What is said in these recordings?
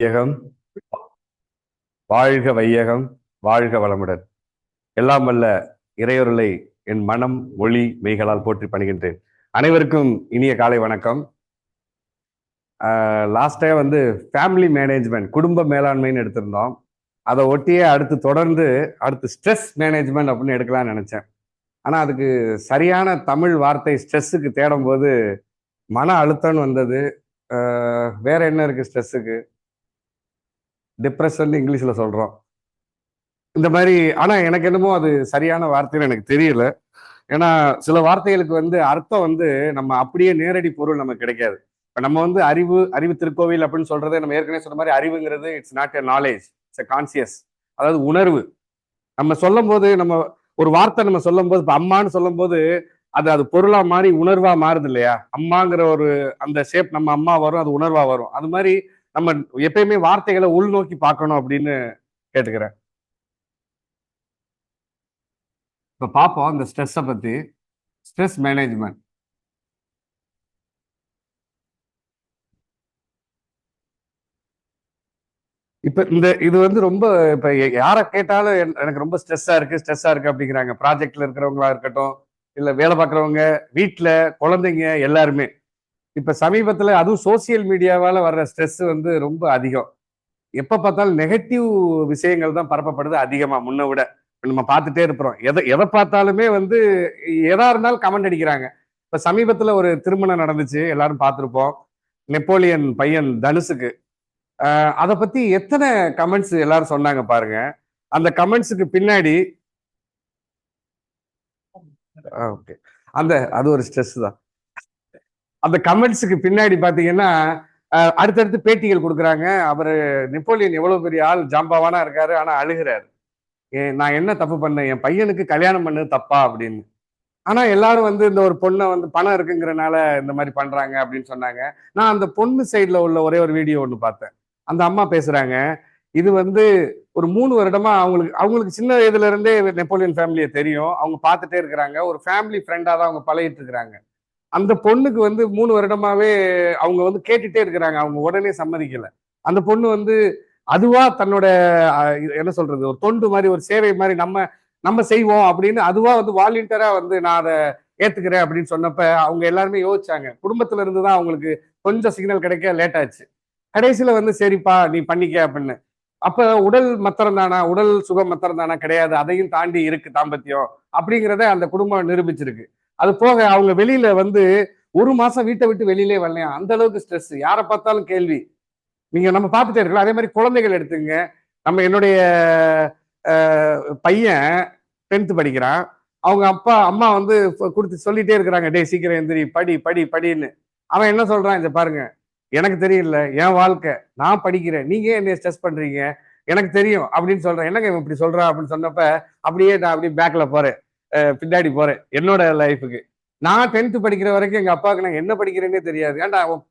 வையகம் வாழ்க வையகம் வாழ்க வளமுடன். எல்லாம் வல்ல இறையொருளை என் மனம் மொழி மெய்களால் போற்றி பணிகின்றேன். அனைவருக்கும் இனிய காலை வணக்கம். லாஸ்டே வந்து ஃபேமிலி மேனேஜ்மெண்ட் குடும்ப மேலாண்மைன்னு எடுத்திருந்தோம். அதை ஒட்டியே அடுத்து தொடர்ந்து அடுத்து ஸ்ட்ரெஸ் மேனேஜ்மெண்ட் அப்படின்னு எடுக்கலாம்னு நினைச்சேன். ஆனால் அதுக்கு சரியான தமிழ் வார்த்தை ஸ்ட்ரெஸ்ஸுக்கு தேடும் போது மன அழுத்தம்னு வந்தது. வேற என்ன இருக்கு ஸ்ட்ரெஸ்ஸுக்கு டிப்ரெஷன் இங்கிலீஷில் சொல்கிறோம் இந்த மாதிரி ஆனால் எனக்கு என்னமோ அது சரியான வார்த்தைன்னு எனக்கு தெரியல. ஏன்னா சில வார்த்தைகளுக்கு வந்து அர்த்தம் வந்து நம்ம அப்படியே நேரடி பொருள் நமக்கு கிடைக்காது. இப்போ நம்ம வந்து அறிவு அறிவு திருக்கோவில் அப்படின்னு சொல்றது நம்ம ஏற்கனவே சொன்ன மாதிரி அறிவுங்கிறது it's not a knowledge it's a conscious அதாவது உணர்வு. நம்ம சொல்லும் போது நம்ம ஒரு வார்த்தை நம்ம சொல்லும் போது இப்போ அம்மான்னு சொல்லும் போது அது அது பொருளா மாறி உணர்வா மாறுது இல்லையா? அம்மாங்கிற ஒரு அந்த ஷேப் நம்ம அம்மா வரும் அது உணர்வா வரும். அது மாதிரி நம்ம எப்பயுமே வார்த்தைகளை உள்நோக்கி பார்க்கணும் அப்படின்னு கேட்டுக்கிறேன். இப்ப பார்ப்போம் இந்த ஸ்ட்ரெஸ்ஸை பத்தி. ஸ்ட்ரெஸ் மேனேஜ்மெண்ட் இப்ப இந்த இது வந்து ரொம்ப இப்ப யாரை கேட்டாலும் எனக்கு ரொம்ப ஸ்ட்ரெஸ்ஸா இருக்கு ஸ்ட்ரெஸ்ஸா இருக்கு அப்படிங்கிறாங்க. ப்ராஜெக்ட்ல இருக்கிறவங்களா இருக்கட்டும் இல்ல வேலை பார்க்குறவங்க வீட்ல குழந்தைங்க எல்லாருமே. இப்போ சமீபத்தில் அதுவும் சோசியல் மீடியாவால் வர்ற ஸ்ட்ரெஸ் வந்து ரொம்ப அதிகம். எப்போ பார்த்தாலும் நெகட்டிவ் விஷயங்கள் தான் பரப்பப்படுது அதிகமா. முன்ன விட நம்ம பார்த்துட்டே இருக்கிறோம். எதை எதை பார்த்தாலுமே வந்து எதா இருந்தாலும் கமெண்ட் அடிக்கிறாங்க. இப்போ சமீபத்தில் ஒரு திருமணம் நடந்துச்சு எல்லாரும் பார்த்திருப்போம். நெப்போலியன் பையன் தனுஷுக்கு. அதை பத்தி எத்தனை கமெண்ட்ஸ் எல்லாரும் சொன்னாங்க பாருங்க. அந்த கமெண்ட்ஸுக்கு பின்னாடி ஓகே அந்த அது ஒரு ஸ்ட்ரெஸ் தான். அந்த கமெண்ட்ஸுக்கு பின்னாடி பார்த்தீங்கன்னா அடுத்தடுத்து பேட்டிகள் கொடுக்குறாங்க. அவர் நெப்போலியன் எவ்வளோ பெரிய ஆள் ஜாம்பாவானா இருக்காரு ஆனால் அழுகிறாரு. நான் என்ன தப்பு பண்ணேன்? என் பையனுக்கு கல்யாணம் பண்ணது தப்பா? அப்படின்னு. ஆனால் எல்லாரும் வந்து இந்த ஒரு பொண்ணை வந்து பணம் இருக்குங்கிறனால இந்த மாதிரி பண்ணுறாங்க அப்படின்னு சொன்னாங்க. நான் அந்த பொண்ணு சைடில் உள்ள ஒரே ஒரு வீடியோ ஒன்று பார்த்தேன். அந்த அம்மா பேசுகிறாங்க இது வந்து ஒரு மூணு வருடமா அவங்களுக்கு அவங்களுக்கு சின்ன வயதுல இருந்தே நெப்போலியன் ஃபேமிலியை தெரியும். அவங்க பார்த்துட்டே இருக்கிறாங்க. ஒரு ஃபேமிலி ஃப்ரெண்டாக தான் அவங்க பழகிட்டு இருக்கிறாங்க. அந்த பொண்ணுக்கு வந்து மூணு வருடமாவே அவங்க வந்து கேட்டுட்டே இருக்கிறாங்க. அவங்க உடனே சம்மதிக்கல. அந்த பொண்ணு வந்து அதுவா தன்னோட என்ன சொல்றது ஒரு தொண்டு மாதிரி ஒரு சேவை மாதிரி நம்ம நம்ம செய்வோம் அப்படின்னு அதுவா வந்து வாலண்டியரா வந்து நான் அதை ஏத்துக்கிறேன் அப்படின்னு சொன்னப்ப அவங்க எல்லாருமே யோசிச்சாங்க. குடும்பத்துல இருந்து தான் அவங்களுக்கு கொஞ்சம் சிக்னல் கிடைக்க லேட் ஆச்சு. கடைசியில வந்து சரிப்பா நீ பண்ணிக்க அப்படின்னு. அப்ப உடல் மத்திரம் தானா? உடல் சுகம் மத்திரம் தானா? கிடையாது. அதையும் தாண்டி இருக்கு தாம்பத்தியம் அப்படிங்கிறத அந்த குடும்பம் நிரூபிச்சிருக்கு. அது போக அவங்க வெளியில வந்து ஒரு மாசம் வீட்டை விட்டு வெளியிலே வரலையா? அந்த அளவுக்கு ஸ்ட்ரெஸ் யாரை பார்த்தாலும் கேள்வி. நீங்க நம்ம பார்த்துட்டே இருக்கலாம். அதே மாதிரி குழந்தைகள் எடுத்துங்க. நம்ம என்னுடைய பையன் டென்த்து படிக்கிறான். அவங்க அப்பா அம்மா வந்து கொடுத்து சொல்லிட்டே இருக்கிறாங்க. டேய் சீக்கிரம் எந்திரி. படி படி படின்னு. அவன் என்ன சொல்றான்? இதை பாருங்க. எனக்கு தெரியல. என் வாழ்க்கை. நான் படிக்கிறேன். நீங்க ஏன் என்னை ஸ்ட்ரெஸ் பண்றீங்க? எனக்கு தெரியும். அப்படின்னு சொல்றேன். என்னங்க இவன் இப்படி சொல்றான் அப்படின்னு சொன்னப்ப அப்படியே நான் அப்படியே பேக்ல போறேன். பின்னாடி போறேன் என்னோட லைஃபுக்கு நான் டென்த்து படிக்கிற வரைக்கும் எங்க அப்பாவுக்கு நான் என்ன படிக்கிறேன்னே தெரியாது. ஏன்டா உன்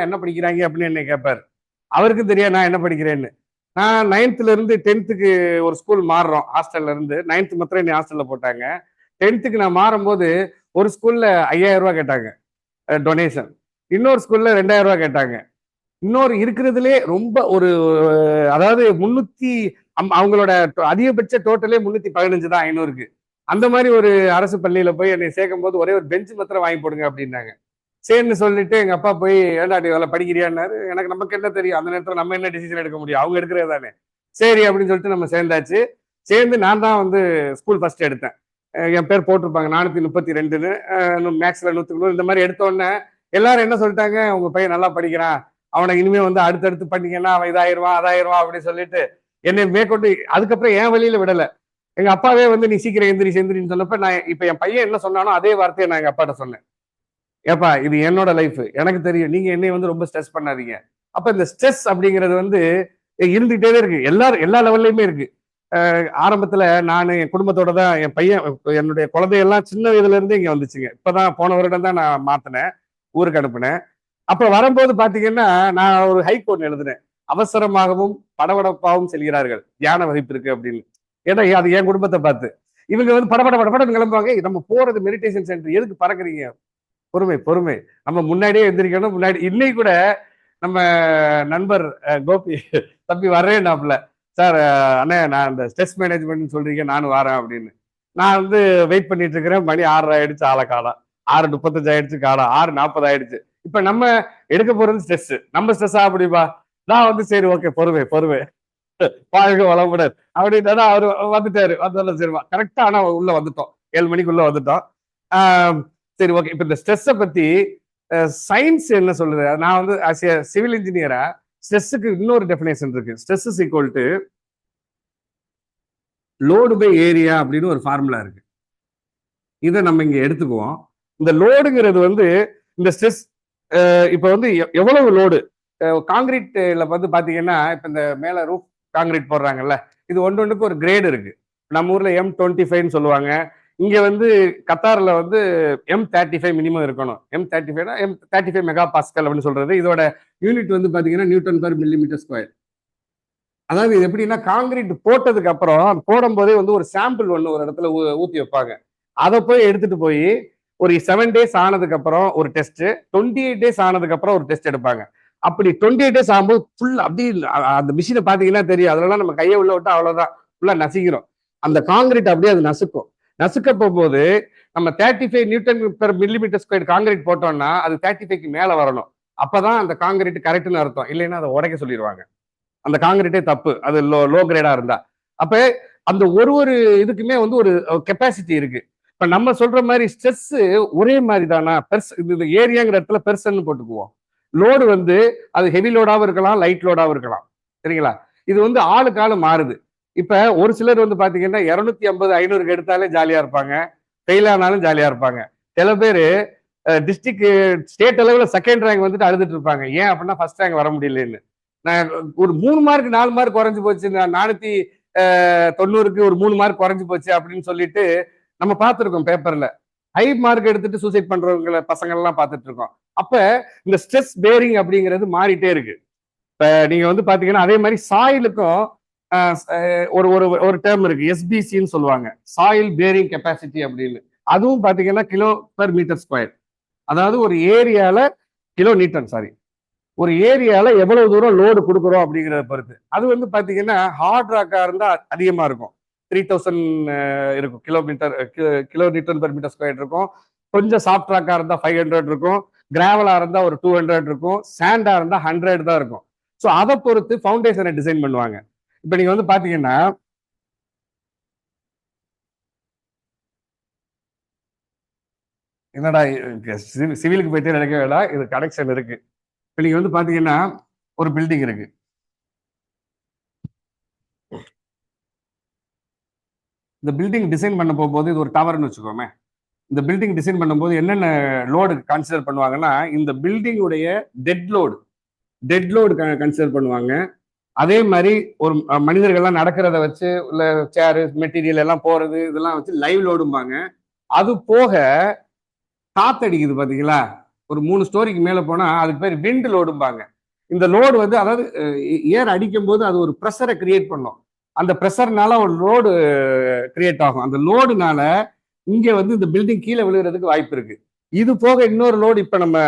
என்ன படிக்கிறாங்க அப்படின்னு என்னை கேட்பாரு அவருக்கும் தெரியாது நான் என்ன படிக்கிறேன்னு. நான் நைன்த்துலேருந்து இருந்து டென்த்துக்கு ஒரு ஸ்கூல் மாறுறோம் ஹாஸ்டல்ல இருந்து. மாத்திரம் என்னை ஹாஸ்டல்ல போட்டாங்க. டென்த்துக்கு நான் மாறும்போது ஒரு ஸ்கூல்ல ஐயாயிரம் ரூபா கேட்டாங்க டொனேஷன் இன்னொரு ஸ்கூல்ல ரெண்டாயிரம் ரூபா கேட்டாங்க. இன்னொரு இருக்கிறதுலே ரொம்ப ஒரு அதாவது முன்னூத்தி அம்- அவங்களோட அதிகபட்ச டோட்டலே முன்னூத்தி பதினஞ்சு தான் ஐநூறுக்கு. அந்த மாதிரி ஒரு அரசு பள்ளியில போய் என்னை சேர்க்கும் போது ஒரே ஒரு பெஞ்சு மாத்திரம் வாங்கி போடுங்க அப்படின்னாங்க. சரின்னு சொல்லிட்டு எங்க அப்பா போய் ஏன்டா நீ வேலை படிக்கிறியான்னாரு. எனக்கு நமக்கு என்ன தெரியும்? அந்த நேரத்துல நம்ம என்ன டிசிஷன் எடுக்க முடியும்? அவங்க எடுக்கிறது தானே. சரி அப்படின்னு சொல்லிட்டு நம்ம சேர்ந்தாச்சு. சேர்ந்து நான் தான் வந்து ஸ்கூல் ஃபர்ஸ்ட் எடுத்தேன். என் பேர் போட்டிருப்பாங்க. நானூற்றி முப்பத்தி ரெண்டுன்னு. மேக்ஸில் நூற்றி நூறு. இந்த மாதிரி எடுத்த உடனே எல்லாரும் என்ன சொல்லிட்டாங்க? உங்க பையன் நல்லா படிக்கிறான். அவனை இனிமேல் வந்து அடுத்தடுத்து பண்ணீங்கன்னா அவன் இதாயிருவான் அதாயிருவான் அப்படின்னு சொல்லிட்டு என்னை மேற்கொண்டு அதுக்கப்புறம் என் வழியில விடலை. எங்க அப்பாவே வந்து நீ சீக்கிரம் எந்திரி செந்திரின்னு சொன்னப்ப நான் இப்ப என் பையன் என்ன சொன்னானோ அதே வார்த்தையை நான் எங்க அப்பாட்ட சொன்னேன். ஏப்பா இது என்னோட லைஃப். எனக்கு தெரியும். நீங்க என்னைய வந்து ரொம்ப ஸ்ட்ரெஸ் பண்ணாதீங்க. அப்ப இந்த ஸ்ட்ரெஸ் அப்படிங்கிறது வந்து இருந்துகிட்டே தான் இருக்கு. எல்லாரும் எல்லா லெவல்லையுமே இருக்கு. ஆரம்பத்துல நான் என் குடும்பத்தோட தான் என் பையன் என்னுடைய குழந்தையெல்லாம் சின்ன வயதுல இருந்து இங்க வந்துச்சுங்க. இப்பதான் போன வருடம் தான் நான் மாத்தினேன் ஊருக்கு அனுப்புனேன். அப்ப வரும்போது பாத்தீங்கன்னா நான் ஒரு ஹைகோர்ட் எழுதினேன். அவசரமாகவும் படபடப்பாகவும் செல்கிறார்கள். தியான வகுப்பு இருக்கு அப்படின்னு. ஏன்னா அது என் குடும்பத்தை பார்த்து. இவங்க வந்து படபட படபடன்னு கிளம்புவாங்க. நம்ம போறது மெடிடேஷன் சென்டர் எதுக்கு பறக்குறீங்க? பொறுமை பொறுமை. நம்ம முன்னாடியே எந்திரிக்கணும். முன்னாடி இன்னைக்கு கூட நம்ம நண்பர் கோபி தம்பி வர்றேன்னாப்ல சார் அண்ணே நான் இந்த ஸ்ட்ரெஸ் மேனேஜ்மெண்ட்னு சொல்றீங்க. நானும் வரேன் அப்படின்னு. நான் வந்து வெயிட் பண்ணிட்டு இருக்கிறேன். மணி ஆறரை ஆயிடுச்சு ஆளை காலம் ஆறு முப்பத்தஞ்சு ஆயிடுச்சு காலம் ஆறு நாற்பது ஆயிடுச்சு. இப்ப நம்ம எடுக்க போறது ஸ்ட்ரெஸ் நம்ம ஸ்ட்ரெஸ்ஸா அப்படிப்பா. நான் வந்து சரி ஓகே பொறுமை பொறுமை. வாழ்க வளமுடன். அப்படின்னா அவர் வந்துட்டாரு. வந்தாலும் சரிமா கரெக்டா ஆனா உள்ள வந்துட்டோம். ஏழு மணிக்குள்ள வந்துட்டோம். சரி ஓகே இப்ப இந்த ஸ்ட்ரெஸ்ஸை பத்தி சயின்ஸ் என்ன சொல்லுது? நான் வந்து சிவில் இன்ஜினியரா ஸ்ட்ரெஸ்ஸுக்கு இன்னொரு டெஃபினேஷன் இருக்கு. Stress is equal to load by area அப்படின்னு ஒரு ஃபார்முலா இருக்கு. இதை நம்ம இங்க எடுத்துக்குவோம். இந்த லோடுங்கிறது வந்து இந்த ஸ்ட்ரெஸ் இப்போ வந்து எவ்வளவு லோடு காங்கிரீட்ல வந்து பாத்தீங்கன்னா இப்ப இந்த மேல ரூஃப் காங்கிரீட் போடுறாங்கல்ல. இது ஒன்று ஒன்றுக்கு ஒரு கிரேடு இருக்கு. நம்ம ஊர்ல எம் டுவெண்ட்டி ஃபைவ்னு சொல்லுவாங்க. இங்க வந்து கத்தாரில் வந்து எம் தேர்ட்டி ஃபைவ் மினிமம் இருக்கணும். M thirty ஃபைவ்னா M thirty five mega pascal அப்படின்னு சொல்றது. இதோட யூனிட் வந்து பாத்தீங்கன்னா நியூட்டன் பர் மில்லிமீட்டர் ஸ்கொயர் அதாவது இது எப்படின்னா காங்கிரீட் போட்டதுக்கு அப்புறம் போடும்போதே வந்து ஒரு சாம்பிள் ஒன்று ஒரு இடத்துல ஊ- ஊத்தி வைப்பாங்க. அதை போய் எடுத்துட்டு போய் ஒரு செவன் டேஸ் ஆனதுக்கு அப்புறம் ஒரு டெஸ்ட் டுவெண்ட்டி எயிட் டேஸ் ஆனதுக்கு அப்புறம் ஒரு டெஸ்ட் எடுப்பாங்க. அப்படி டுவெண்ட்டி எயிட் டேஸ் ஆகும்போது ஃபுல் அப்படி அந்த மிஷினை பார்த்தீங்கன்னா தெரியும். அதெல்லாம் நம்ம கையை உள்ள விட்டா அவ்வளோதான் ஃபுல்லா நசிக்கிறோம் அந்த காங்கிரீட் அப்படியே அது நசுக்கும். நசுக்க போகும்போது நம்ம thirty five newton per millimetre square concrete போட்டோம்னா அது தேர்ட்டி ஃபைவ்க்கு மேலே வரணும். அப்போதான் அந்த காங்கிரீட் கரெக்ட்னு அர்த்தம். இல்லைன்னா அதை உடைக்க சொல்லிடுவாங்க அந்த காங்கிரீட்டே தப்பு. அது லோ லோ கிரேடா இருந்தா. அப்போ அந்த ஒரு ஒரு இதுக்குமே வந்து ஒரு கெப்பாசிட்டி இருக்கு. இப்போ நம்ம சொல்ற மாதிரி ஸ்ட்ரெஸ் ஒரே மாதிரி தானா பெர்ஸ் இது ஏரியாங்கிற இடத்துல பெர்சன் போட்டுக்குவோம். லோடு வந்து அது ஹெவி லோடாகவும் இருக்கலாம் லைட் லோடாகவும் இருக்கலாம். சரிங்களா? இது வந்து ஆளுக்கு ஆளு மாறுது. இப்போ ஒரு சிலர் வந்து பார்த்தீங்கன்னா இரநூத்தி ஐம்பது ஐநூறுக்கு எடுத்தாலே ஜாலியாக இருப்பாங்க. ஃபெயில் ஆனாலும் ஜாலியாக இருப்பாங்க. சில பேர் டிஸ்ட்ரிக்ட் ஸ்டேட் அளவில் செகண்ட் ரேங்க் வந்துட்டு அழுதுட்டு இருப்பாங்க. ஏன் அப்படின்னா ஃபர்ஸ்ட் ரேங்க் வர முடியலன்னு. நான் ஒரு மூணு மார்க் நாலு மார்க் குறைஞ்சி போச்சு நான் நானூத்தி தொண்ணூறுக்கு ஒரு மூணு மார்க் குறைஞ்சி போச்சு அப்படின்னு சொல்லிட்டு நம்ம பார்த்துருக்கோம் பேப்பர்ல ஹை மார்க் எடுத்துட்டு சூசைட் பண்றவங்களை பசங்கள்லாம் பார்த்துட்டு இருக்கோம் அப்ப இந்த ஸ்ட்ரெஸ் பேரிங் அப்படிங்கிறது மாறிட்டே இருக்கு. இப்ப நீங்க வந்து பாத்தீங்கன்னா அதே மாதிரி சாயிலுக்கும் ஒரு ஒரு ஒரு டேர்ம் இருக்கு. எஸ்பிசின்னு சொல்லுவாங்க. சாயில் பேரிங் கெப்பாசிட்டி அப்படின்னு. அதுவும் பாத்தீங்கன்னா கிலோ பெர் மீட்டர் ஸ்கொயர் அதாவது ஒரு ஏரியால கிலோ நீட்டன் சாரி ஒரு ஏரியால எவ்வளவு தூரம் லோடு கொடுக்குறோம் அப்படிங்கிறத பொறுத்து. அது வந்து பாத்தீங்கன்னா ஹார்ட் ராக்கா இருந்தா அதிகமா இருக்கும். த்ரீ தௌசண்ட் இருக்கும். Kilometre kilometre per metre square இருக்கும். கொஞ்சம் சாஃப்ட் ராக்காக இருந்தால் ஃபைவ் ஹண்ட்ரட் இருக்கும். கிராவலாக இருந்தால் ஒரு டூ ஹண்ட்ரட் இருக்கும். சாண்டாக இருந்தால் ஹண்ட்ரட் தான் இருக்கும். ஸோ அதை பொறுத்து ஃபவுண்டேஷனை டிசைன் பண்ணுவாங்க. இப்போ நீங்கள் வந்து பார்த்தீங்கன்னா என்னடா சிவிலுக்கு போயிட்டே நினைக்க வேண்டாம். இது கனெக்ஷன் இருக்கு. இப்போ நீங்கள் வந்து பார்த்தீங்கன்னா ஒரு பில்டிங் இருக்குது இந்த பில்டிங் டிசைன் பண்ண போகும்போது இது ஒரு டவர்னு வச்சுக்கோமே. இந்த பில்டிங் டிசைன் பண்ணும்போது என்னென்ன லோடு கன்சிடர் பண்ணுவாங்கன்னா இந்த பில்டிங்குடைய dead load dead load consider பண்ணுவாங்க. அதே மாதிரி ஒரு மனிதர்கள்லாம் நடக்கிறத வச்சு உள்ள சேரு மெட்டீரியல் எல்லாம் போகிறது இதெல்லாம் வச்சு லைவ் லோடும்பாங்க அது போக காத்தடிக்குது பார்த்தீங்களா ஒரு மூணு ஸ்டோரிக்கு மேலே போனால் அதுக்கு பேர் விண்டு லோடும்பாங்க இந்த லோடு வந்து அதாவது ஏர் அடிக்கும் போது அது ஒரு ப்ரெஷரை கிரியேட் பண்ணும். அந்த ப்ரெஷர்னால ஒரு லோடு கிரியேட் ஆகும். அந்த லோடுனால இங்கே வந்து இந்த பில்டிங் கீழே விழுகிறதுக்கு வாய்ப்பு இருக்கு. இது போக இன்னொரு லோடு இப்போ நம்ம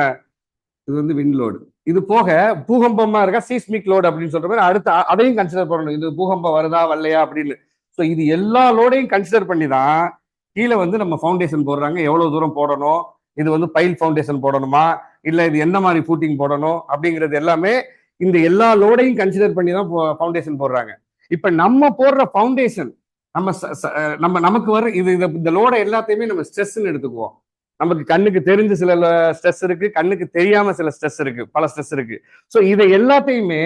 இது வந்து விண்ட் லோடு இது போக பூகம்பமா இருக்கா சீஸ்மிக் லோடு அப்படின்னு சொல்ற மாதிரி அடுத்த அதையும் கன்சிடர் பண்ணணும். இது பூகம்பம் வருதா வரலையா அப்படின்னு. ஸோ இது எல்லா லோடையும் கன்சிடர் பண்ணி தான் கீழே வந்து நம்ம ஃபவுண்டேஷன் போடுறாங்க. எவ்வளோ தூரம் போடணும்? இது வந்து பைல் ஃபவுண்டேஷன் போடணுமா? இல்லை இது என்ன மாதிரி ஃபூட்டிங் போடணும்? அப்படிங்கிறது எல்லாமே இந்த எல்லா லோடையும் கன்சிடர் பண்ணி தான் ஃபவுண்டேஷன் போடுறாங்க. இப்ப நம்ம போடுற ஃபவுண்டேஷன் நம்ம ச- நம்ம நமக்கு வர இது இந்த லோட எல்லாத்தையுமே நம்ம ஸ்ட்ரெஸ்ன்னு எடுத்துக்குவோம். நமக்கு கண்ணுக்கு தெரிஞ்ச சில ஸ்ட்ரெஸ் இருக்கு கண்ணுக்கு தெரியாம சில ஸ்ட்ரெஸ் இருக்கு பல ஸ்ட்ரெஸ் இருக்கு. ஸோ இதை எல்லாத்தையுமே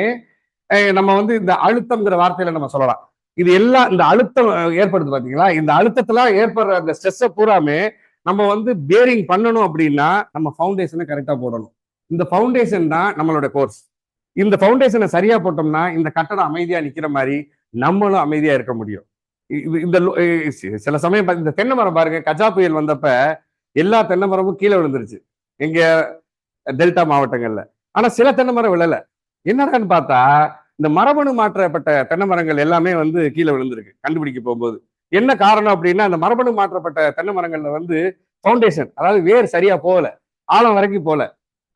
நம்ம வந்து இந்த அழுத்தம்ங்கிற வார்த்தையில நம்ம சொல்லலாம். இது எல்லாம் இந்த அழுத்தம் ஏற்படுது பாத்தீங்களா? இந்த அழுத்தத்துல ஏற்படுற அந்த ஸ்ட்ரெஸ்ஸை பூராமே நம்ம வந்து பேரிங் பண்ணணும் அப்படின்னா நம்ம ஃபவுண்டேஷனை கரெக்டா போடணும். இந்த ஃபவுண்டேஷன் தான் நம்மளோட கோர்ஸ் இந்த ஃபவுண்டேஷனை சரியா போட்டோம்னா இந்த கட்டடம் அமைதியா நிக்கிற மாதிரி நம்மளும் அமைதியா இருக்க முடியும். இந்த சில சமயம் இந்த தென்னை மரம் பாருங்க கஜா புயல் வந்தப்ப எல்லா தென்னை மரமும் கீழே விழுந்துருச்சு. எங்க டெல்டா மாவட்டங்கள்ல. ஆனா சில தென்னை மரம் விழல. என்னடான்னு பார்த்தா இந்த மரபணு மாற்றப்பட்ட தென்னை மரங்கள் எல்லாமே வந்து கீழே விழுந்திருக்கு கண்டுபிடிக்க போகும்போது. என்ன காரணம் அப்படின்னா அந்த மரபணு மாற்றப்பட்ட தென்னை மரங்கள்ல வந்து ஃபவுண்டேஷன் அதாவது வேர் சரியா போகல ஆழம் வரைக்கும் போகல.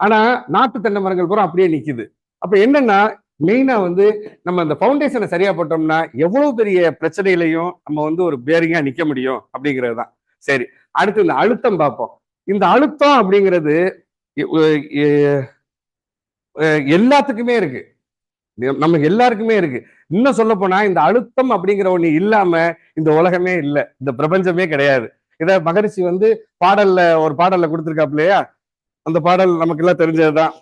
ஆனா நாட்டு தென்னை மரங்கள் பூரா அப்படியே நிக்குது. அப்ப என்னன்னா மெயினா வந்து நம்ம அந்த ஃபவுண்டேஷனை சரியா போட்டோம்னா எவ்வளவு பெரிய பிரச்சனையிலையும் நம்ம வந்து ஒரு பேரிங்கா நிக்க முடியும் அப்படிங்கிறது தான் சரி அடுத்து இந்த அழுத்தம் பார்ப்போம். இந்த அழுத்தம் அப்படிங்கிறது எல்லாத்துக்குமே இருக்கு. நம்ம எல்லாருக்குமே இருக்கு. இன்னும் சொல்ல போனா இந்த அழுத்தம் அப்படிங்கிற ஒண்ணு இல்லாம இந்த உலகமே இல்லை. இந்த பிரபஞ்சமே கிடையாது. இத மகரிஷி வந்து பாடல்ல ஒரு பாடல்ல கொடுத்துருக்காப்லையா இல்லையா அந்த பாடல் நமக்கு எல்லாம் தெரிஞ்சதுதான்.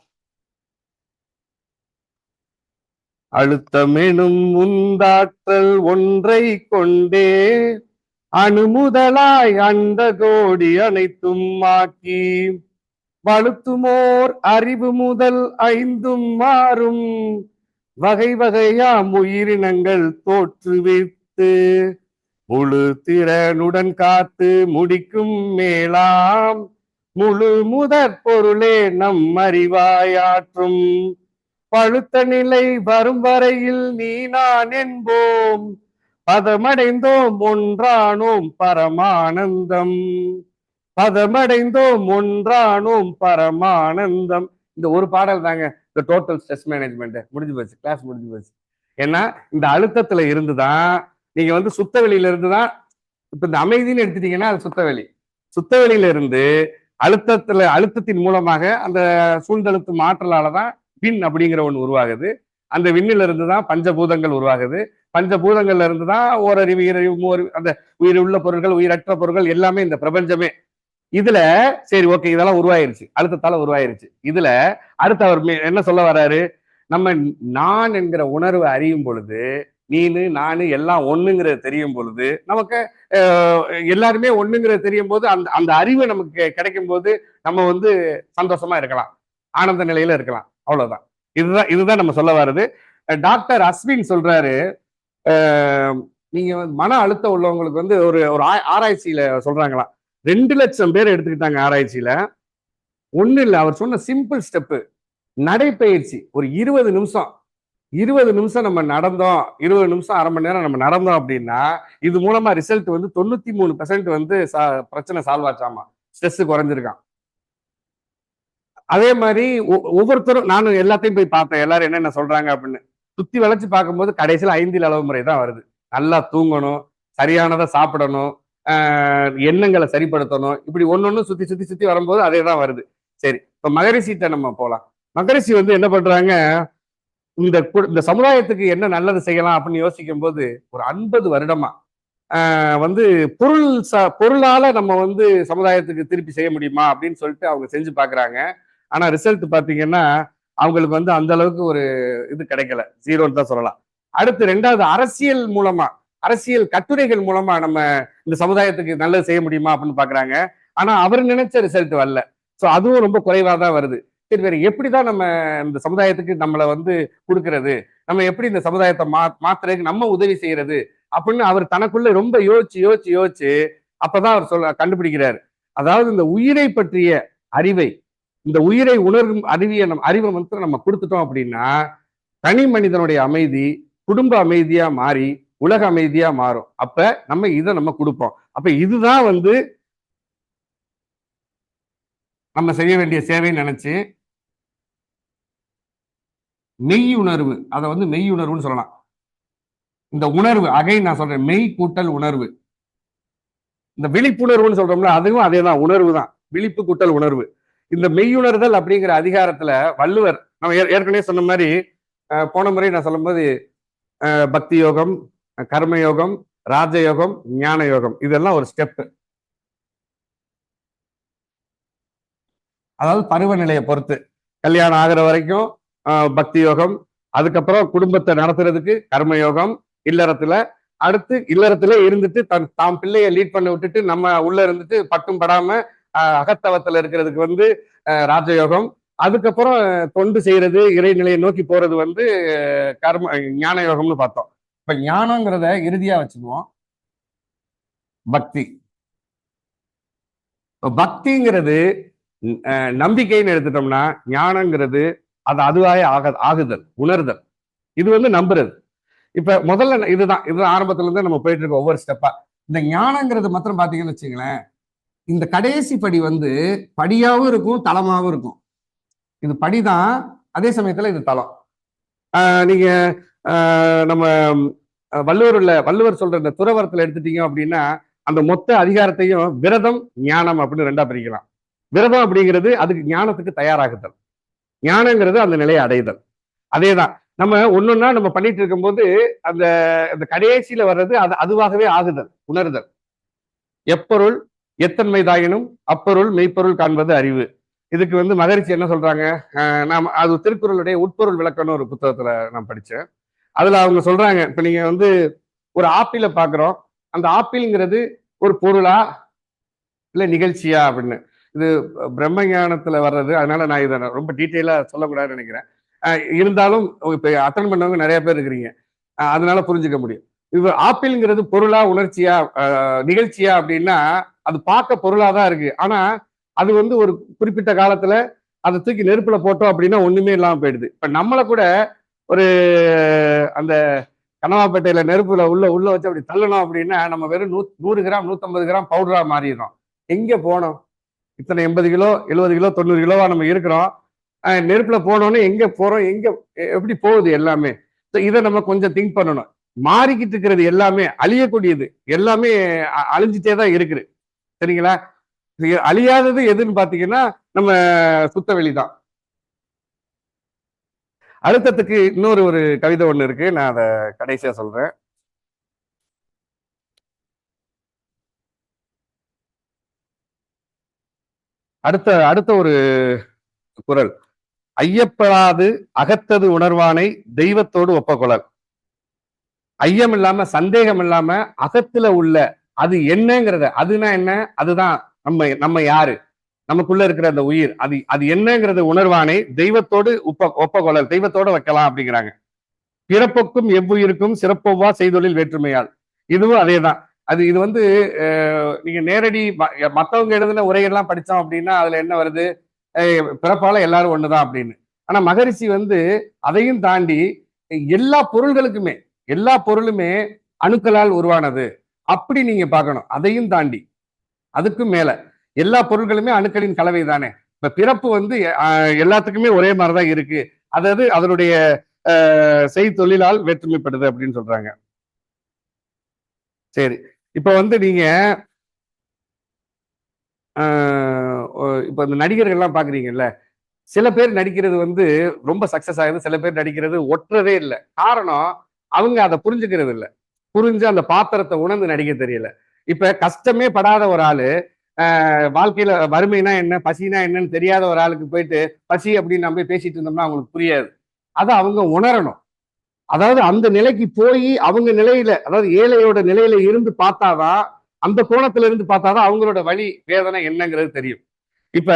அழுத்தமெனும் உந்தாற்றல் ஒன்றை கொண்டே அணுமுதலாய் அந்த கோடி அனைத்தும் ஆக்கி வலுத்துமோர் அறிவு முதல் ஐந்தும் மாறும் வகை வகையாம் உயிரினங்கள் தோற்றுவித்து முழு திறனுடன் காத்து முடிக்கும் மேலாம் முழு முதற் பொருளே நம் அறிவாயாற்றும் பழுத்த நிலை வரும் வரையில் நீ நான் என்போம். பதமடைந்தோம் ஒன்றானோம் பரமானந்தம். பதமடைந்தோம் ஒன்றானோம் பரமானந்தம். இந்த ஒரு பாடல் தாங்க இந்த டோட்டல் ஸ்ட்ரெஸ் மேனேஜ்மெண்ட் முடிஞ்சு போச்சு கிளாஸ் முடிஞ்சு போச்சு. ஏன்னா இந்த அழுத்தத்துல இருந்துதான் நீங்க வந்து சுத்த வெளியில இருந்துதான் இப்ப இந்த அமைதின்னு எடுத்துட்டீங்கன்னா அது சுத்த வெளி சுத்த வெளியில இருந்து அழுத்தத்துல அழுத்தத்தின் மூலமாக அந்த சூழ்ந்தழுத்து மாற்றலால தான் விண் அப்படிங்கிற ஒன்று உருவாகுது. அந்த விண்ணில இருந்து தான் பஞ்சபூதங்கள் உருவாகுது. பஞ்சபூதங்கள்ல இருந்து தான் ஓரறிவு உயிரறிவு மூவறிவு அந்த உயிர் உள்ள பொருட்கள் உயிரற்ற பொருட்கள் எல்லாமே இந்த பிரபஞ்சமே. இதுல சரி ஓகே இதெல்லாம் உருவாயிருச்சு. அழுத்தத்தால உருவாயிருச்சு. இதுல அடுத்து அவர் மே- என்ன சொல்ல வர்றாரு நம்ம நான் என்கிற உணர்வை அறியும் பொழுது நீனு நானு எல்லாம் ஒண்ணுங்கிறது தெரியும் பொழுது நமக்கு எல்லாருமே ஒண்ணுங்கிறது தெரியும் போது அந்த அந்த அறிவு நமக்கு கிடைக்கும் போது நம்ம வந்து சந்தோஷமா இருக்கலாம். ஆனந்த நிலையில இருக்கலாம். அவ்வளவுதான். இதுதான் இதுதான் நம்ம சொல்ல வர்றது. டாக்டர் அஸ்வின் சொல்றாரு நீங்க வந்து மன அழுத்தம் உள்ளவங்களுக்கு வந்து ஒரு ஒரு ஆ- ஆராய்ச்சியில சொல்றாங்களாம் ரெண்டு லட்சம் பேர் எடுத்துக்கிட்டாங்க ஆராய்ச்சியில. ஒண்ணு இல்லை அவர் சொன்ன சிம்பிள் ஸ்டெப்பு நடைப்பயிற்சி ஒரு இருபது நிமிஷம். இருபது நிமிஷம் நம்ம நடந்தோம். இருபது நிமிஷம் அரை மணி நேரம் நம்ம நடந்தோம் அப்படின்னா இது மூலமா ரிசல்ட் வந்து தொண்ணூத்தி மூணு பெர்சென்ட் வந்து சா- பிரச்சனை சால்வ் ஆச்சாமா? ஸ்ட்ரெஸ் குறைஞ்சிருக்கான். அதே மாதிரி ஒ- ஒவ்வொருத்தரும் நானும் எல்லாத்தையும் போய் பார்த்தேன். எல்லாரும் என்னென்ன சொல்றாங்க அப்படின்னு. சுத்தி வளைச்சு பார்க்கும்போது கடைசியில் ஐந்தில் அளவு முறை தான் வருது. நல்லா தூங்கணும் சரியானதை சாப்பிடணும் எண்ணங்களை சரிப்படுத்தணும். இப்படி ஒன்னொன்னு சுத்தி சுத்தி சுத்தி வரும்போது அதே தான் வருது. சரி இப்ப மகரிஷிட்ட நம்ம போலாம். மகரிஷி வந்து என்ன பண்றாங்க? இந்த கு- இந்த சமுதாயத்துக்கு என்ன நல்லது செய்யலாம் அப்படின்னு யோசிக்கும் போது ஒரு ஐம்பது வருடமா வந்து பொருள் ச பொருளால நம்ம வந்து சமுதாயத்துக்கு திருப்பி செய்ய முடியுமா அப்படின்னு சொல்லிட்டு அவங்க செஞ்சு பாக்குறாங்க ஆனா ரிசல்ட் பாத்தீங்கன்னா அவங்களுக்கு வந்து அந்த அளவுக்கு ஒரு இது கிடைக்கல. ஜீரோன்னு தான் சொல்லலாம். அடுத்து ரெண்டாவது அரசியல் மூலமா அரசியல் கட்டுரைகள் மூலமா நம்ம இந்த சமுதாயத்துக்கு நல்லது செய்ய முடியுமா அப்படின்னு பாக்குறாங்க. ஆனா அவர் நினைச்ச ரிசல்ட் வரல. சோ அதுவும் ரொம்ப குறைவா தான் வருது. சரி வேற எப்படிதான் நம்ம இந்த சமுதாயத்துக்கு நம்மளை வந்து கொடுக்கறது? நம்ம எப்படி இந்த சமுதாயத்தை மா மாத்துறதுக்கு நம்ம உதவி செய்யறது? அப்படின்னு அவர் தனக்குள்ள ரொம்ப யோசிச்சு யோசிச்சு யோசிச்சு அப்பதான் அவர் சொல்ல கண்டுபிடிக்கிறாரு. அதாவது இந்த உயிரை பற்றிய அறிவை இந்த உயிரை உணர்வும் அறிவிய நம் அறிவை வந்து நம்ம கொடுத்துட்டோம் அப்படின்னா தனி மனிதனுடைய அமைதி குடும்ப அமைதியா மாறி உலக அமைதியா மாறும். அப்ப நம்ம இதை நம்ம கொடுப்போம். அப்ப இதுதான் வந்து நம்ம செய்ய வேண்டிய சேவைன்னு நினைச்சு மெய் உணர்வு அதை வந்து மெய் உணர்வுன்னு சொல்லலாம். இந்த உணர்வு அகை நான் சொல்றேன் மெய் கூட்டல் உணர்வு. இந்த விழிப்புணர்வுன்னு சொல்றோம்ல அதுவும் அதே தான் உணர்வு தான். விழிப்பு கூட்டல் உணர்வு. இந்த மெய்யுணர்தல் அப்படிங்கிற அதிகாரத்துல வள்ளுவர் நம்ம ஏற்கனவே சொன்ன மாதிரி போன முறை நான் சொல்லும்போது பக்தி யோகம் கர்மயோகம் கர்ம யோகம் ராஜயோகம் ஞான யோகம் இதெல்லாம் ஒரு ஸ்டெப் அதாவது பருவநிலையை பொறுத்து. கல்யாணம் ஆகுற வரைக்கும் ஆஹ், பக்தி யோகம் அதுக்கப்புறம் குடும்பத்தை நடத்துறதுக்கு கர்ம யோகம் இல்லறத்துல அடுத்து இல்லறத்துல இருந்துட்டு தன் தாம் பிள்ளைய லீட் பண்ண விட்டுட்டு நம்ம உள்ள இருந்துட்டு பட்டும் படாம அகத்தவத்துல இருக்கிறதுக்கு வந்து ஆஹ், ராஜயோகம். அதுக்கப்புறம் தொண்டு செய்யறது இறைநிலையை நோக்கி போறது வந்து கர்ம ஞான யோகம்னு பார்த்தோம். இப்ப ஞானங்கிறத இறுதியா வச்சுக்குவோம். பக்தி. பக்திங்கிறது நம்பிக்கைன்னு எடுத்துட்டோம்னா ஞானங்கிறது அது அதுவாக ஆக ஆகுதல் உணர்தல். இது வந்து நம்புறது. இப்ப முதல்ல இதுதான் இதுதான் ஆரம்பத்துல இருந்து நம்ம போயிட்டு இருக்கோம் ஒவ்வொரு ஸ்டெப்பா இந்த ஞானங்கிறது மாத்திரம் பாத்தீங்கன்னு வச்சுங்களேன் இந்த கடைசி படி வந்து படியாவும் இருக்கும் தளமாவும் இருக்கும். இது படிதான் அதே சமயத்துல இது தளம். ஆஹ் நீங்க ஆஹ் நம்ம அஹ், வள்ளுவர்ல வள்ளுவர் சொல்ற இந்த துறவரத்துல எடுத்துட்டீங்க அப்படின்னா அந்த மொத்த அதிகாரத்தையும் விரதம் ஞானம் அப்படின்னு ரெண்டா பிரிக்கலாம். விரதம் அப்படிங்கிறது அதுக்கு ஞானத்துக்கு தயாராகுதல். ஞானங்கிறது அந்த நிலையை அடைதல். அதேதான். நம்ம ஒன்னொன்னா நம்ம பண்ணிட்டு இருக்கும்போது அந்த அந்த கடைசியில வர்றது அது அதுவாகவே ஆகுதல் உணர்தல். எப்பொருள் எத்தன்மைதாயினும் அப்பொருள் மெய்ப்பொருள் காண்பது அறிவு. இதுக்கு வந்து மகரிஷி என்ன சொல்றாங்க? நாம் அது திருக்குறளுடைய உட்பொருள் விளக்கம்னு ஒரு புத்தகத்துல நான் படித்தேன் அதுல அவங்க சொல்றாங்க இப்ப நீங்க வந்து ஒரு ஆப்பிள பாக்குறோம் அந்த ஆப்பிள்ங்கிறது ஒரு பொருளா இல்ல நிகழ்ச்சியா அப்படின்னு. இது பிரம்ம ஞானத்துல வர்றது. அதனால நான் இதை ரொம்ப டீட்டெயிலா சொல்லக்கூடாதுன்னு நினைக்கிறேன். இருந்தாலும் இப்ப அட்டன் பண்ணவங்க நிறைய பேர் இருக்கிறீங்க. அதனால புரிஞ்சுக்க முடியும். இது ஆப்பிள்ங்கிறது பொருளா உணர்ச்சியா நிகழ்ச்சியா அப்படின்னா அது பார்க்க பொருளா தான் இருக்கு. ஆனா அது வந்து ஒரு குறிப்பிட்ட காலத்துல அதை தூக்கி நெருப்புல போட்டோம் அப்படின்னா ஒண்ணுமே இல்லாம போயிடுது. இப்ப நம்மளை கூட ஒரு அந்த கனவாப்பேட்டையில நெருப்புல உள்ள உள்ள வச்சு அப்படி தள்ளணும் அப்படின்னா நம்ம வெறும் நூ நூறு கிராம் நூத்தம்பது கிராம் பவுடரா மாறிடுறோம். எங்க போனோம்? இத்தனை எண்பது கிலோ எழுபது கிலோ தொண்ணூறு கிலோவா நம்ம இருக்கிறோம். நெருப்புல போனோன்னு எங்க போறோம்? எங்க எப்படி போகுது எல்லாமே? இதை நம்ம கொஞ்சம் திங்க் பண்ணணும். மாறிக்கிட்டு இருக்கிறது எல்லாமே அழியக்கூடியது எல்லாமே அ- அழிஞ்சிட்டே தான் இருக்குது. சரிங்களா? அழியாதது எதுன்னு பாத்தீங்கன்னா நம்ம சுத்தவெளி தான். அழுத்தத்துக்கு இன்னொரு ஒரு கவிதை ஒண்ணு இருக்கு. நான் அதை கடைசியா சொல்றேன். அடுத்த அடுத்த ஒரு குரல். ஐயப்படாது அகத்தது உணர்வானை தெய்வத்தோடு ஒப்பக்கொள்ளல் ஐயம் இல்லாம சந்தேகம் இல்லாம அகத்துல உள்ள அது என்னங்கிறத அதுனா என்ன? அதுதான் நம்ம நம்ம யாரு? நமக்குள்ள இருக்கிற அந்த உயிர். அது அது என்னங்கிறது உணர்வானை தெய்வத்தோடு ஒப்ப ஒப்பக்கொள்ளல் தெய்வத்தோட வைக்கலாம் அப்படிங்கிறாங்க. பிறப்புக்கும் எவ்வுயிருக்கும் சிறப்பொவ்வா செய்தொழில் வேற்றுமையால். இதுவும் அதேதான். அது இது வந்து நீங்க நேரடி ம- மத்தவங்க எழுதின உரைகள்லாம் படிச்சோம் அப்படின்னா அதுல என்ன வருது? அஹ், பிறப்பால எல்லாரும் ஒண்ணுதான் அப்படின்னு. ஆனா மகரிஷி வந்து அதையும் தாண்டி எல்லா பொருள்களுக்குமே எல்லா பொருளுமே அணுக்களால் உருவானது. அப்படி நீங்க பார்க்கணும். அதையும் தாண்டி அதுக்கும் மேல. எல்லா பொருள்களுமே அணுக்களின் கலவை தானே. இப்ப பிறப்பு வந்து எல்லாத்துக்குமே ஒரே மாதிரிதான் இருக்கு. அதாவது அதனுடைய அஹ், செய் தொழிலால் வேற்றுமைப்படுது அப்படின்னு சொல்றாங்க. சரி. இப்ப வந்து நீங்க ஆஹ் இப்ப இந்த நடிகர்கள்லாம் பாக்குறீங்கல்ல. சில பேர் நடிக்கிறது வந்து ரொம்ப சக்சஸ் ஆகுது. சில பேர் நடிக்கிறது ஒட்டுறதே இல்லை. காரணம் அவங்க அதை புரிஞ்சுக்கிறது இல்லை. புரிஞ்சு அந்த பாத்திரத்தை உணர்ந்து நடிக்க தெரியல. இப்ப கஷ்டமே படாத ஒரு ஆளு வாழ்க்கையில வறுமைனா என்ன பசினா என்னன்னு தெரியாத ஒரு ஆளுக்கு போயிட்டு பசி அப்படின்னு நம்ம போய் பேசிட்டு இருந்தோம்னா அவங்களுக்கு புரியாது. அதை அவங்க உணரணும். அதாவது அந்த நிலைக்கு போய் அவங்க நிலையில அதாவது ஏழையோட நிலையில இருந்து பார்த்தாதான் அந்த கோணத்துல இருந்து பார்த்தாதான் அவங்களோட வழி வேதனை என்னங்கிறது தெரியும். இப்ப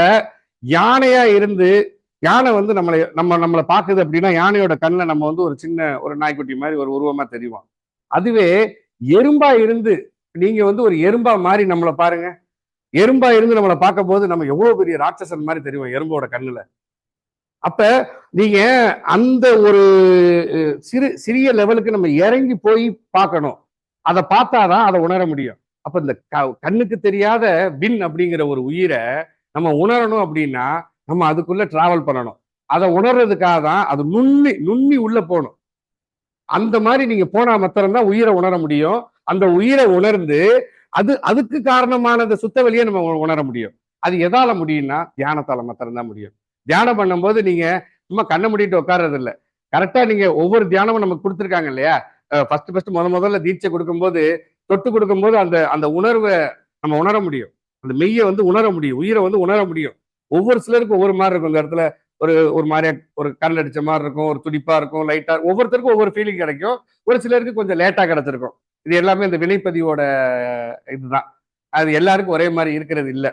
யானையா இருந்து யானை வந்து நம்மளை நம்ம நம்மளை பார்க்குது அப்படின்னா யானையோட கண்ணில் நம்ம வந்து ஒரு சின்ன ஒரு நாய்க்குட்டி மாதிரி ஒரு உருவமா தெரியும். அதுவே எறும்பா இருந்து நீங்க வந்து ஒரு எறும்பா மாதிரி நம்மளை பாருங்க. எறும்பா இருந்து நம்மளை பார்க்கும் போது நம்ம எவ்வளவு பெரிய ராட்சசன் மாதிரி தெரியும் எறும்போட கண்ணுல. அப்ப நீங்க அந்த ஒரு சிறு சிறிய லெவலுக்கு நம்ம இறங்கி போய் பார்க்கணும். அதை பார்த்தாதான் அதை உணர முடியும். அப்ப இந்த க- கண்ணுக்கு தெரியாத வின் அப்படிங்கிற ஒரு உயிரை நம்ம உணரணும் அப்படின்னா நம்ம அதுக்குள்ள டிராவல் பண்ணணும். அதை உணர்றதுக்காக தான் அது நுண்ணி நுண்ணி உள்ள போகணும். அந்த மாதிரி நீங்க போனா மாத்திரம்தான் உயிரை உணர முடியும். அந்த உயிரை உணர்ந்து அது அதுக்கு காரணமானது சுத்த வெளியே நம்ம உணர முடியும். அது எதால முடியும்னா தியானத்தால மாத்திரம்தான் முடியும். தியானம் பண்ணும்போது நீங்க சும்மா கண்ணை மூடிட்டு உட்கார்றது இல்லை கரெக்டா நீங்க ஒவ்வொரு தியானமும் நமக்கு கொடுத்துருக்காங்க இல்லையா? ஃபர்ஸ்ட் ஃபர்ஸ்ட் முத முதல்ல தீட்சை கொடுக்கும்போது தொட்டு கொடுக்கும்போது அந்த அந்த உணர்வை நம்ம உணர முடியும். அந்த மெய்யை வந்து உணர முடியும். உயிரை வந்து உணர முடியும். ஒவ்வொரு சிலருக்கும் ஒவ்வொரு மாதிரி இருக்கும். இந்த இடத்துல ஒரு ஒரு மாதிரியா ஒரு கல் அடிச்ச மாதிரி இருக்கும் ஒரு துடிப்பா இருக்கும் லைட்டா ஒவ்வொருத்தருக்கும் ஒவ்வொரு ஃபீலிங் கிடைக்கும். ஒரு சிலருக்கு கொஞ்சம் லேட்டா கிடைச்சிருக்கும். இது எல்லாமே இந்த வினைப்பதிவோட இதுதான். அது எல்லாருக்கும் ஒரே மாதிரி இருக்கிறது இல்ல.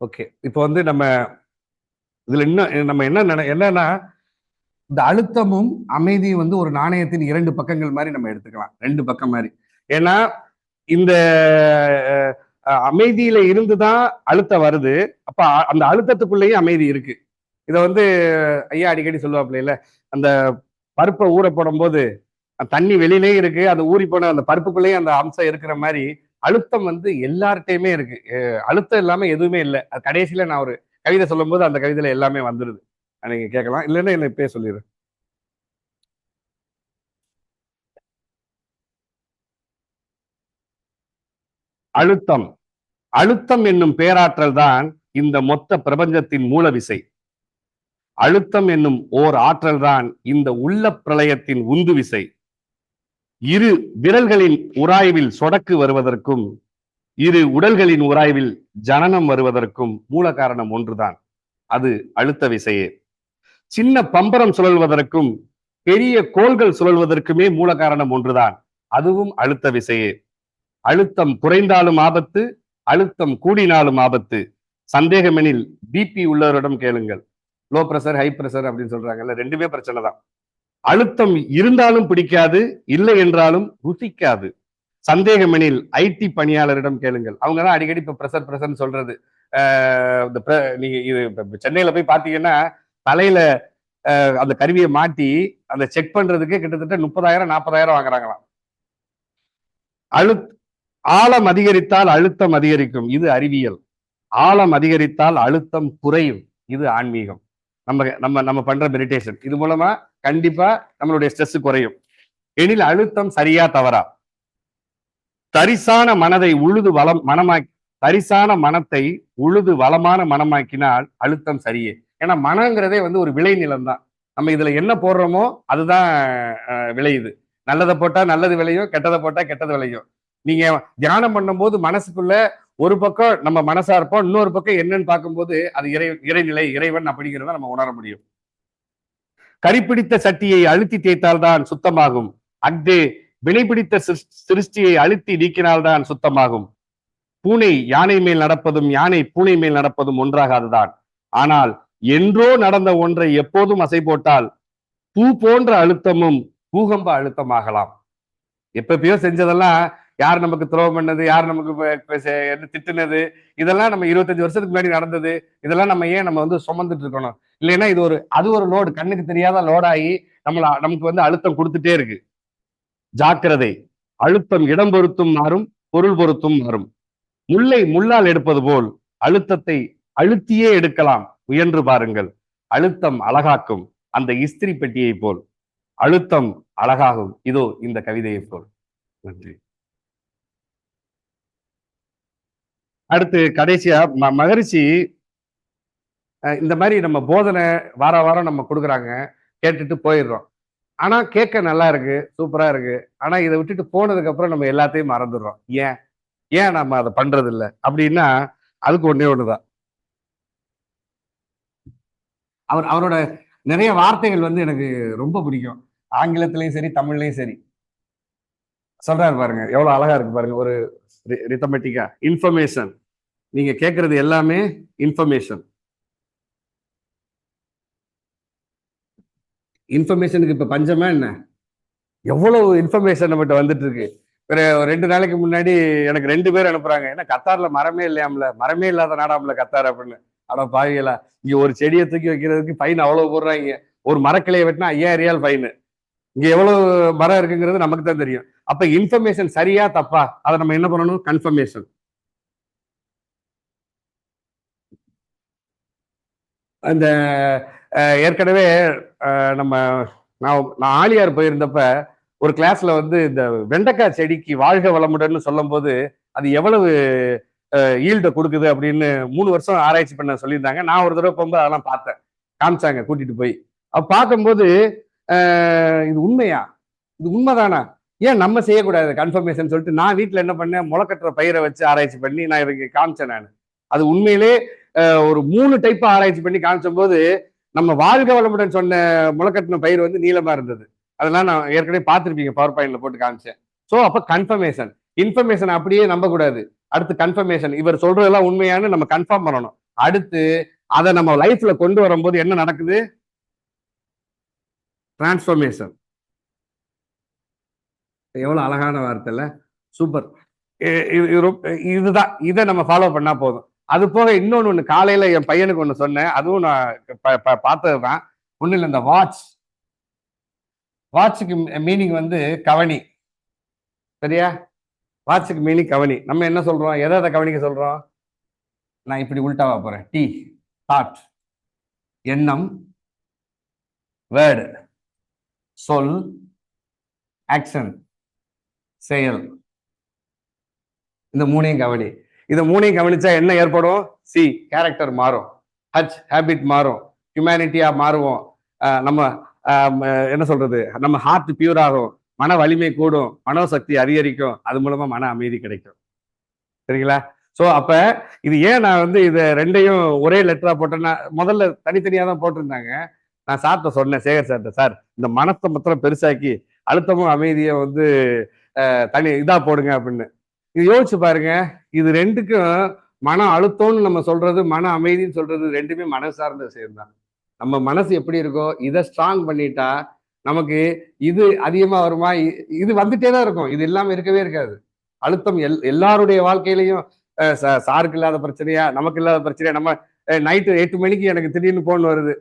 ஓகே இப்போ வந்து நம்ம இதுல இன்னும் நம்ம என்ன நினை என்னன்னா இந்த அழுத்தமும் அமைதியும் வந்து ஒரு நாணயத்தின் இரண்டு பக்கங்கள் மாதிரி நம்ம எடுத்துக்கலாம். ரெண்டு பக்கம் மாதிரி. ஏன்னா இந்த அமைதியில இருந்துதான் அழுத்தம் வருது. அப்ப அ- அந்த அழுத்தத்துக்குள்ளேயும் அமைதி இருக்கு. இதை வந்து ஐயா அடிக்கடி சொல்லுவாப்புல இல்ல அந்த பருப்பை ஊற போடும் போது தண்ணி வெளியிலயும் இருக்கு அது ஊறி போன அந்த பருப்புக்குள்ளேயும் அந்த அம்சம் இருக்கிற மாதிரி அழுத்தம் வந்து எல்லார்ட்டையுமே இருக்கு. அஹ் அழுத்தம் இல்லாம எதுவுமே இல்லை. அது கடைசியில நான் ஒரு கவிதை சொல்லும் போது அந்த கவிதையில எல்லாமே வந்துடுது நீங்க கேட்கலாம். இல்லைன்னா என்ன இப்பயே சொல்லிடுறேன் அழுத்தம். அழுத்தம் என்னும் பேராற்றல் தான் இந்த மொத்த பிரபஞ்சத்தின் மூல விசை அழுத்தம் என்னும் ஓர் ஆற்றல் தான் இந்த உள்ள பிரளயத்தின் உந்து விசை இரு விரல்களின் உராய்வில் சொடக்கு வருவதற்கும் இரு உடல்களின் உராய்வில் ஜனனம் வருவதற்கும் மூல காரணம் ஒன்றுதான். அது அழுத்த விசையே. சின்ன பம்பரம் சுழல்வதற்கும் பெரிய கோள்கள் சுழல்வதற்குமே மூல காரணம் ஒன்றுதான். அதுவும் அழுத்த விசையே. அழுத்தம் குறைந்தாலும் ஆபத்து அழுத்தம் கூடினாலும் ஆபத்து. சந்தேகமெனில் பிபி உள்ளவரிடம் கேளுங்கள். லோ பிரஷர் ஹை பிரஷர் அப்படின்னு சொல்றாங்கல்ல ரெண்டுமே பிரச்சனை தான் அழுத்தம் இருந்தாலும் பிடிக்காது இல்லை என்றாலும் ருசிக்காது. சந்தேகமெனில் ஐடி பணியாளரிடம் கேளுங்கள். அவங்க தான் அடிக்கடி இப்போ ப்ரெஷர் ப்ரெஷர்னு சொல்றது. ஆஹ் இந்த நீங்க இது இப்போ சென்னையில போய் பாத்தீங்கன்னா தலையில அந்த கருவியை மாட்டி அந்த செக் பண்றதுக்கு கிட்டத்தட்ட முப்பதாயிரம் நாற்பதாயிரம் வாங்குறாங்களாம். அழு ஆழம் அதிகரித்தால் அழுத்தம் அதிகரிக்கும். இது அறிவியல். ஆழம் அதிகரித்தால் அழுத்தம் குறையும். இது ஆன்மீகம். நம்ம நம்ம நம்ம பண்ற மெடிடேஷன் இது மூலமா கண்டிப்பா நம்மளுடைய ஸ்ட்ரெஸ் குறையும். எனில் அழுத்தம் சரியா தவறா? தரிசான மனதை உழுது வளம் மனமாக்கி தரிசான மனத்தை உழுது வளமான மனமாக்கினால் அழுத்தம் சரியே. ஏன்னா மனங்கிறதே வந்து ஒரு விளைநிலம் தான் நம்ம இதுல என்ன போடுறோமோ அதுதான் விளையுது. நல்லதை போட்டா நல்லது விளையும் கெட்டதை போட்டா கெட்டது விளையும். நீங்க தியானம் பண்ணும்போது மனசுக்குள்ள ஒரு பக்கம் நம்ம மனசா இருப்போம் இன்னொரு பக்கம் என்னன்னு பார்க்கும்போது அது இறை இறைநிலை இறைவன் அப்படிங்கிறத நம்ம உணர முடியும். கரிப்பிடித்த சட்டியை அழுத்தி தேய்த்தால்தான் சுத்தமாகும். அக்தே வினைபிடித்த சிருஷ்டியை அழுத்தி நீக்கினால்தான் சுத்தமாகும். பூனை யானை மேல் நடப்பதும் யானை பூனை மேல் நடப்பதும் ஒன்றாகாதுதான். ஆனால் என்றோ நடந்த ஒன்றை எப்போதும் அசை போட்டால் பூ போன்ற அழுத்தமும் பூகம்ப அழுத்தமாகலாம். எப்பப்பயோ செஞ்சதெல்லாம் யார் நமக்கு துரோகம் பண்ணது யார் நமக்கு என்ன திட்டுனது இதெல்லாம் நம்ம இருபத்தஞ்சு வருஷத்துக்கு முன்னாடி நடந்தது இதெல்லாம் நம்ம ஏன் நம்ம வந்து சுமந்துட்டு இருக்கணும்? இல்லைன்னா இது ஒரு அது ஒரு லோடு கண்ணுக்கு தெரியாத லோடாகி நம்மள நமக்கு வந்து அழுத்தம் கொடுத்துட்டே இருக்கு. ஜாக்கிரதை. அழுத்தம் இடம் பொருத்தும் மாறும் பொருள் பொருத்தும் மாறும். முல்லை முள்ளால் எடுப்பது போல் அழுத்தத்தை அழுத்தியே எடுக்கலாம். முயன்று பாருங்கள். அழுத்தம் அழகாக்கும். அந்த இஸ்திரி பெட்டியை போல். அழுத்தம் அழகாகும். இதோ இந்த கவிதையை போல். நன்றி. அடுத்து கடைசியா ம- மகரிஷி அஹ், இந்த மாதிரி நம்ம போதனை வார வாரம் நம்ம கொடுக்குறாங்க. கேட்டுட்டு போயிடுறோம். ஆனா கேட்க நல்லா இருக்கு சூப்பரா இருக்கு. ஆனா இதை விட்டுட்டு போனதுக்கு அப்புறம் நம்ம எல்லாத்தையும் மறந்துடுறோம். ஏன்? ஏன் நம்ம அதை பண்றது இல்ல அப்படின்னா அதுக்கு ஒண்ணே ஒண்ணுதான். அவர் அவரோட நிறைய வார்த்தைகள் வந்து எனக்கு ரொம்ப பிடிக்கும். ஆங்கிலத்திலையும் சரி தமிழ்லையும் சரி. சொல்றாரு பாருங்க எவ்வளவு அழகா இருக்கு பாருங்க ஒரு ரித்தமெட்டிக்கா இன்ஃபர்மேஷன் நீங்க கேட்கறது எல்லாமே இன்ஃபர்மேஷன் இன்ஃபர்மேஷனுக்கு இப்போ பஞ்சமா என்ன? எவ்வளவு இன்ஃபர்மேஷன் நம்மகிட்ட வந்துட்டு இருக்கு ஒரு ரெண்டு நாளைக்கு முன்னாடி எனக்கு ரெண்டு பேர் அனுப்புறாங்க. ஏன்னா கத்தார்ல மரமே இல்லையாம்ல? மரமே இல்லாத நாடாம்ல கத்தார் அப்படின்னு. அட பாவிகளா. இங்க ஒரு செடியை தூக்கி வைக்கிறதுக்கு ஃபைன் அவ்வளவு போடுறாங்க. ஒரு மரக்கிளையை வெட்டினா ஐயாயிரம் ரியால் ஃபைனு இங்க எவ்வளவு மரம் இருக்குங்கிறது நமக்கு தான் தெரியும். அப்ப இன்ஃபர்மேஷன் சரியா தப்பா? அதை நம்ம என்ன பண்ணணும்? கன்ஃபர்மேஷன் அந்த ஏற்கனவே நம்ம நான் நான் ஆலியார் போயிருந்தப்ப ஒரு கிளாஸ்ல வந்து இந்த வெண்டைக்காய் செடிக்கு வாழ்க வளமுடன்னு சொல்லும்போது அது எவ்வளவு ஈல்ட கொடுக்குது அப்படின்னு மூணு வருஷம் ஆராய்ச்சி பண்ண சொல்லியிருந்தாங்க. நான் ஒரு தடவை போகும்போது அதெல்லாம் பார்த்தேன். காமிச்சாங்க கூட்டிட்டு போய். அப்ப பார்க்கும்போது இது உண்மையா? இது உண்மைதானா? ஏன் நம்ம செய்யக்கூடாது? கன்ஃபர்மேஷன் சொல்லிட்டு நான் வீட்டில் என்ன பண்ணேன்? முளைக்கட்டுற பயிரை வச்சு ஆராய்ச்சி பண்ணி நான் இவங்க காமிச்சேன் நான். அது உண்மையிலே ஒரு மூணு டைப் ஆராய்ச்சி பண்ணி காமிச்ச போது நம்ம வாழ்க வளமுடன் சொன்ன முளைக்கட்டின பயிர் வந்து நீளமா இருந்தது. அதெல்லாம் நான் ஏற்கனவே பார்த்துருப்பீங்க பவர் பாயிண்ட்ல போட்டு காமிச்சேன். ஸோ அப்போ கன்ஃபர்மேஷன் இன்ஃபர்மேஷன் அப்படியே நம்ப கூடாது அடுத்து கன்ஃபர்மேஷன் இவர் சொல்றதெல்லாம் உண்மையானு நம்ம கன்ஃபார்ம் பண்ணணும். அடுத்து அதை நம்ம லைஃப்ல கொண்டு வரும்போது என்ன நடக்குது? டிரான்ஸ்ஃபர்மேஷன் எவ்வளோ அழகான வார்த்தை இல்ல சூப்பர் இதுதான். இதை நம்ம ஃபாலோ பண்ணா போதும். அது போக இன்னொன்று ஒன்று காலையில் என் பையனுக்கு ஒன்று சொன்னேன். அதுவும் நான் பார்த்தது தான் ஒன்றும் இல்லை இந்த வாட்ச் வாட்சுக்கு மீனிங் வந்து கவனி. சரியா? வாட்சுக்கு மீனிங் கவனி. நம்ம என்ன சொல்கிறோம் எதை எதை கவனிக்க சொல்கிறோம் நான் இப்படி உல்டாவா போகிறேன் டி தாட் எண்ணம். வேர்டு சொல். ஆக்ஷன் செயல். இந்த மூணையும் கவனி. இதை மூணையும் கவனிச்சா என்ன ஏற்படும்? சி கேரக்டர் மாறும். ஹச் ஹேபிட் மாறும். ஹியூமனிட்டியா மாறுவோம். நம்ம என்ன சொல்றது? நம்ம ஹார்ட் பியூர் ஆகும். மன வலிமை கூடும். மனோசக்தி அதிகரிக்கும். அது மூலமா மன அமைதி கிடைக்கும். சரிங்களா? ஸோ அப்ப இது ஏன் நான் வந்து இதை ரெண்டையும் ஒரே லெட்டரா போட்டேன்னா முதல்ல தனித்தனியாக தான் போட்டிருந்தாங்க. நான் சார்ட்ட சொன்னேன் சேகர் சார்ட்ட சார் இந்த மனத்தை மாத்திரம் பெருசாக்கி அழுத்தமும் அமைதியை வந்து தனி இதாக போடுங்க அப்படின்னு. இது யோசிச்சு பாருங்க. இது ரெண்டுக்கும் மன அழுத்தம்னு நம்ம சொல்றது மன அமைதின்னு சொல்றது ரெண்டுமே மனசு சார்ந்த விஷயம் தான். நம்ம மனசு எப்படி இருக்கோ இதை ஸ்ட்ராங் பண்ணிட்டா நமக்கு இது அதிகமா வருமா? இ- இது வந்துட்டே தான் இருக்கும். இது இல்லாம இருக்கவே இருக்காது. அழுத்தம் எல் எல்லாருடைய வாழ்க்கையிலையும் சாருக்கு இல்லாத பிரச்சனையா நமக்கு இல்லாத பிரச்சனையா நம்ம நைட்டு எட்டு மணிக்கு எனக்கு திடீர்னு போன் வருது.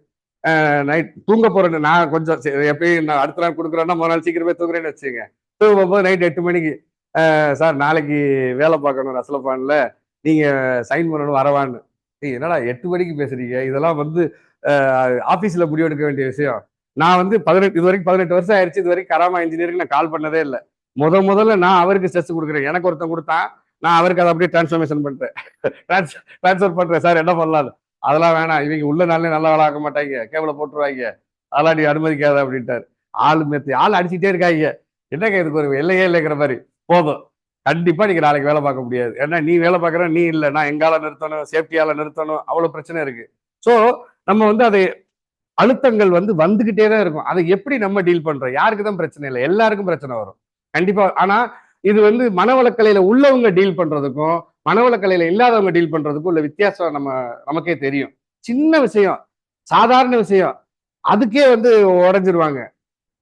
நைட் தூங்க போறேன் நான் கொஞ்சம் எப்பயும் நான் அடுத்த நாள் கொடுக்குறேன்னா முதல் நாள் சீக்கிரமே தூங்குறேன்னு வச்சுங்க தூங்கும் போது நைட் எட்டு மணிக்கு. சார் நாளைக்கு வேலை பார்க்கணும் ரசலப்பான்ல நீங்க சைன் பண்ணணும் வரவான்னு என்னடா எட்டு மணிக்கு பேசுறீங்க? இதெல்லாம் வந்து ஆபீஸ்ல முடிவெடுக்க வேண்டிய விஷயம். நான் வந்து பதினெட்டு இது வரைக்கும் பதினெட்டு வருஷம் ஆயிடுச்சு இது வரைக்கும் கராமா இன்ஜினியரிங் நான் கால் பண்ணதே இல்லை. முத முதல்ல நான் அவருக்கு ஸ்ட்ரெஸ் கொடுக்குறேன். எனக்கு ஒருத்தன் கொடுத்தான். நான் அவருக்கு அதை அப்படியே டிரான்ஸ்ஃபர்மேஷன் பண்றேன். ட்ரான்ஸ்ஃபர் பண்றேன். சார் என்ன பண்ணலாம் அதெல்லாம் வேணாம். இவங்க உள்ள நாளே நல்லா வேலை ஆக்க மாட்டாங்க. கேபிள போட்டுருவாங்க. அதெல்லாம் நீ அனுமதிக்காத அப்படின்ட்டாரு. ஆள் மெத்தி ஆள் அடிச்சுட்டே இருக்காங்க. என்னங்க இதுக்கு ஒரு எல்லையே இல்லைங்கிற மாதிரி. போதும். கண்டிப்பா நீங்க நாளைக்கு வேலை பார்க்க முடியாது. ஏன்னா நீ வேலை பார்க்குற நீ இல்லை. நான் எங்கால நிறுத்தணும் சேஃப்டியால நிறுத்தணும் அவ்வளவு பிரச்சனை இருக்கு. ஸோ நம்ம வந்து அதை அழுத்தங்கள் வந்து வந்துகிட்டே தான் இருக்கும். அதை எப்படி நம்ம டீல் பண்றோம்? யாருக்கு தான் பிரச்சனை இல்லை. எல்லாருக்கும் பிரச்சனை வரும். கண்டிப்பா. ஆனா இது வந்து மனவளக்கலையில உள்ளவங்க டீல் பண்றதுக்கும் மனவளக்கலையில இல்லாதவங்க டீல் பண்றதுக்கும் உள்ள வித்தியாசம் நம்ம நமக்கே தெரியும். சின்ன விஷயம் சாதாரண விஷயம் அதுக்கே வந்து உடஞ்சிருவாங்க.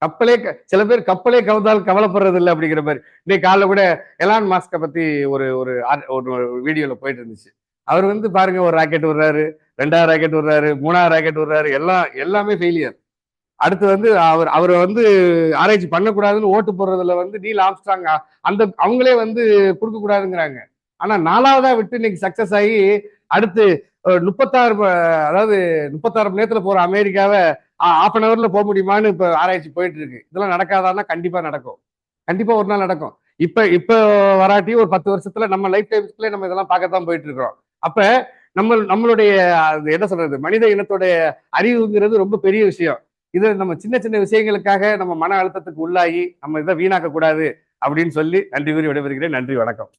கப்பலே க- சில பேர் கப்பலே கவுந்தால் கவலைப்படுறது இல்லை அப்படிங்கிற மாதிரி. இன்னைக்கு காலைல கூட எலான் மாஸ்கை பத்தி ஒரு ஒரு ஒரு வீடியோல போயிட்டு இருந்துச்சு. அவர் வந்து பாருங்க ஒரு ராக்கெட் விடுறாரு ரெண்டாவது ராக்கெட் விடுறாரு மூணாவது ராக்கெட் விடுறாரு எல்லாம் எல்லாமே ஃபெயிலியர் அடுத்து வந்து அவர் அவரை வந்து ஆராய்ச்சி பண்ணக்கூடாதுன்னு ஓட்டு போடுறதுல வந்து நீல் ஆம்ஸ்ட்ராங் அந்த அவங்களே வந்து கொடுக்க கூடாதுங்கிறாங்க ஆனா நாலாவதா விட்டு இன்னைக்கு சக்சஸ் ஆகி அடுத்து முப்பத்தாறு அதாவது முப்பத்தாறு மணி நேரத்துல போற அமெரிக்காவை ஆஃப் அன் ஹவர்ல போக முடியுமான்னு இப்ப ஆராய்ச்சி போயிட்டு இருக்கு இதெல்லாம் நடக்காதான்னா கண்டிப்பா நடக்கும். கண்டிப்பா ஒரு நாள் நடக்கும். இப்ப இப்ப வராட்டி ஒரு பத்து வருஷத்துல நம்ம லைஃப் டைம்ஸ்ல நம்ம இதெல்லாம் பார்க்கத்தான் போயிட்டு இருக்கிறோம் அப்ப நம்ம நம்மளுடைய அது என்ன சொல்றது மனித இனத்துடைய அறிவுங்கிறது ரொம்ப பெரிய விஷயம். இது நம்ம சின்ன சின்ன விஷயங்களுக்காக நம்ம மன அழுத்தத்துக்கு உள்ளாகி நம்ம இதை வீணாக்க கூடாது அப்படின்னு சொல்லி நன்றி கூறி விடைபெறுகிறேன். நன்றி வணக்கம்.